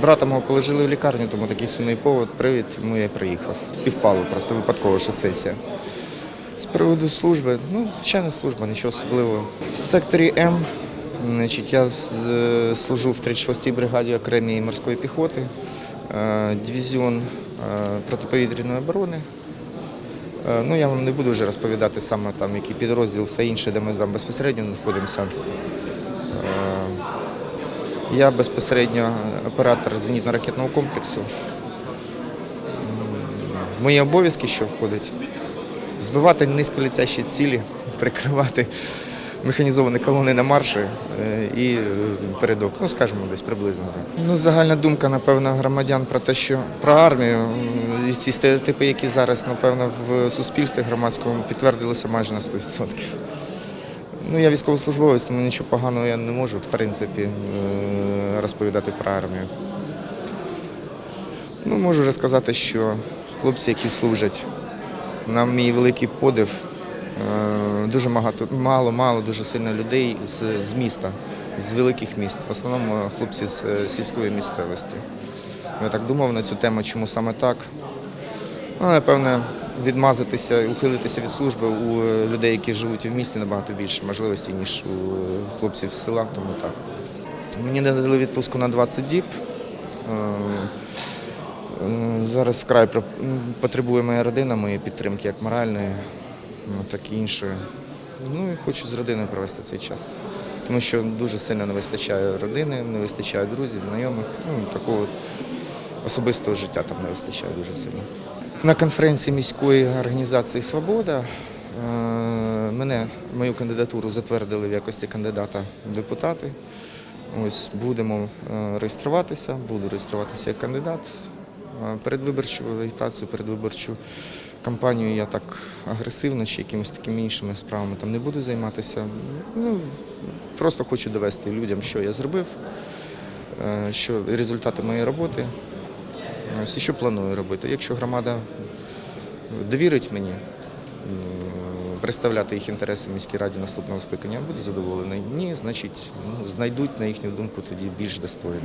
Брата мого положили в лікарню, тому такий сумний повод, привід, тому я приїхав. Співпало, просто випадково, що сесія. З приводу служби, ну, звичайна служба, нічого особливого. В секторі М, значить, я служу в 36-й бригаді окремої морської піхоти, е, дивізіон е, протиповітряної оборони. Е, Ну, я вам не буду вже розповідати саме там, який підрозділ, все інше, де ми там безпосередньо знаходимося. Я безпосередньо оператор зенітно-ракетного комплексу. Мої обов'язки, що входить, збивати низьколетящі цілі, прикривати механізовані колони на марші е, і е, передок. Ну, скажімо, десь приблизно так. Ну, загальна думка, напевно, громадян про те, що про армію і ці стереотипи, які зараз, напевно, в суспільстві громадському підтвердилися майже на 100%. Ну, я військовослужбовець, тому нічого поганого я не можу, в принципі, е, розповідати про армію. Ну, можу розказати, що хлопці, які служать, на мій великий подив, е, дуже багато, мало, мало, дуже сильно людей з, з міста, з великих міст. В основному хлопці з е, сільської місцевості. Я так думав на цю тему, чому саме так. Ну, напевне, відмазатися і ухилитися від служби у е, людей, які живуть в місті, набагато більше можливостей, ніж у е, хлопців з села, тому так. Мені надали відпустку на 20 діб. Е, Зараз вкрай потребує моя родина моєї підтримки, як моральної, ну, так і іншої. Ну і хочу з родиною провести цей час. Тому що дуже сильно не вистачає родини, не вистачає друзів, знайомих. Ну, такого особистого життя там не вистачає дуже сильно. На конференції міської організації Свобода е, мене, мою кандидатуру затвердили в якості кандидата в депутати. Ось будемо е, реєструватися, буду реєструватися як кандидат. Е, Передвиборчу агітацію, передвиборчу кампанію я так агресивно чи якимись такими іншими справами там не буду займатися. Ну, просто хочу довести людям, що я зробив, що результати моєї роботи. Ось і що планую робити. Якщо громада довірить мені представляти їх інтереси в міській раді наступного скликання, буду задоволений. Ні, значить, ну, знайдуть на їхню думку тоді більш достойно.